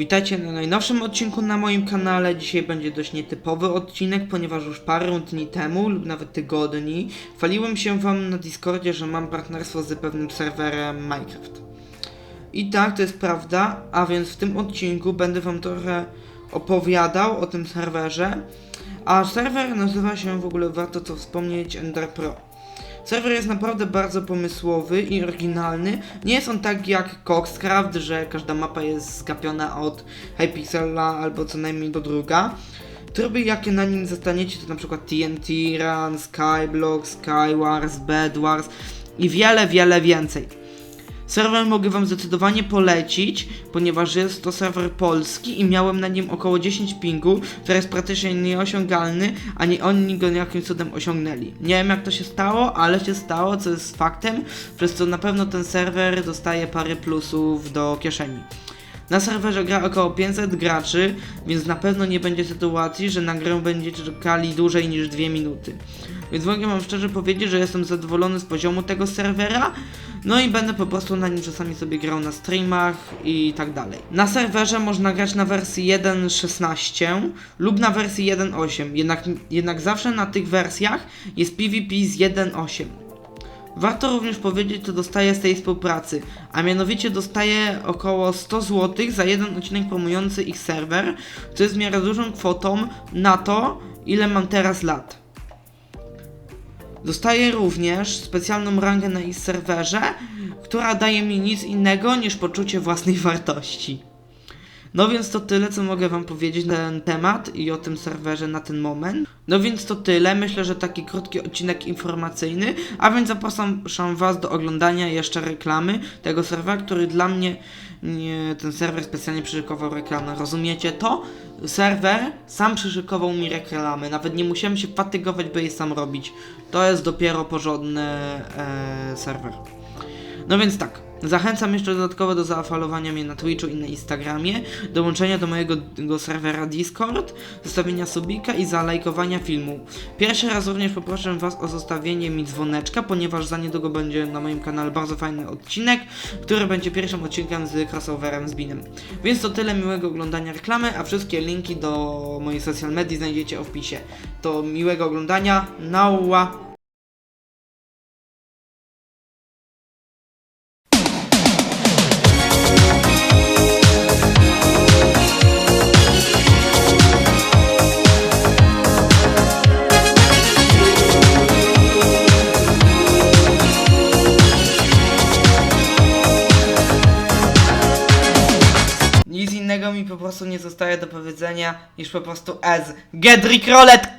Witajcie na najnowszym odcinku na moim kanale. Dzisiaj będzie dość nietypowy odcinek, ponieważ już parę dni temu lub nawet tygodni chwaliłem się wam na Discordzie, że mam partnerstwo z pewnym serwerem Minecraft. I tak, to jest prawda, a więc w tym odcinku będę wam trochę opowiadał o tym serwerze. A serwer nazywa się w ogóle, warto to wspomnieć, Ender Pro. Serwer jest naprawdę bardzo pomysłowy i oryginalny. Nie jest on tak jak Coxcraft, że każda mapa jest skapiona od Hypixela albo co najmniej do druga. Tryby jakie na nim zostaniecie to na przykład TNT Run, Skyblock, Skywars, Bedwars i wiele, wiele więcej. Serwer mogę wam zdecydowanie polecić, ponieważ jest to serwer polski i miałem na nim około 10 pingu, który jest praktycznie nieosiągalny, a nie oni go jakimś cudem osiągnęli. Nie wiem jak to się stało, ale się stało, co jest faktem, przez co na pewno ten serwer dostaje parę plusów do kieszeni. Na serwerze gra około 500 graczy, więc na pewno nie będzie sytuacji, że na grę będziecie czekali dłużej niż 2 minuty. Więc mogę wam szczerze powiedzieć, że jestem zadowolony z poziomu tego serwera, no i będę po prostu na nim czasami sobie grał na streamach i tak dalej. Na serwerze można grać na wersji 1.16 lub na wersji 1.8, jednak, jednak zawsze na tych wersjach jest PvP z 1.8. Warto również powiedzieć, co dostaję z tej współpracy, a mianowicie dostaję około 100 zł za jeden odcinek promujący ich serwer, co jest w miarę dużą kwotą na to, ile mam teraz lat. Dostaję również specjalną rangę na ich serwerze, która daje mi nic innego niż poczucie własnej wartości. No więc to tyle, co mogę wam powiedzieć na ten temat i o tym serwerze na ten moment. No więc to tyle, myślę, że taki krótki odcinek informacyjny, a więc zapraszam was do oglądania jeszcze reklamy tego serwera, który dla mnie, nie, ten serwer specjalnie przyszykował reklamę, rozumiecie to? Serwer sam przyszykował mi reklamę, nawet nie musiałem się fatygować, by je sam robić. To jest dopiero porządny e, serwer. No więc tak, zachęcam jeszcze dodatkowo do zaafalowania mnie na Twitchu i na Instagramie, dołączenia do mojego do serwera Discord, zostawienia subika i zalajkowania filmu. Pierwszy raz również poproszę Was o zostawienie mi dzwoneczka, ponieważ za niedługo będzie na moim kanale bardzo fajny odcinek, który będzie pierwszym odcinkiem z crossoverem z Binem. Więc to tyle miłego oglądania reklamy, a wszystkie linki do mojej social media znajdziecie w opisie. To miłego oglądania, nała! Mi po prostu nie zostaje do powiedzenia niż po prostu Ez. Gedrick Roulette,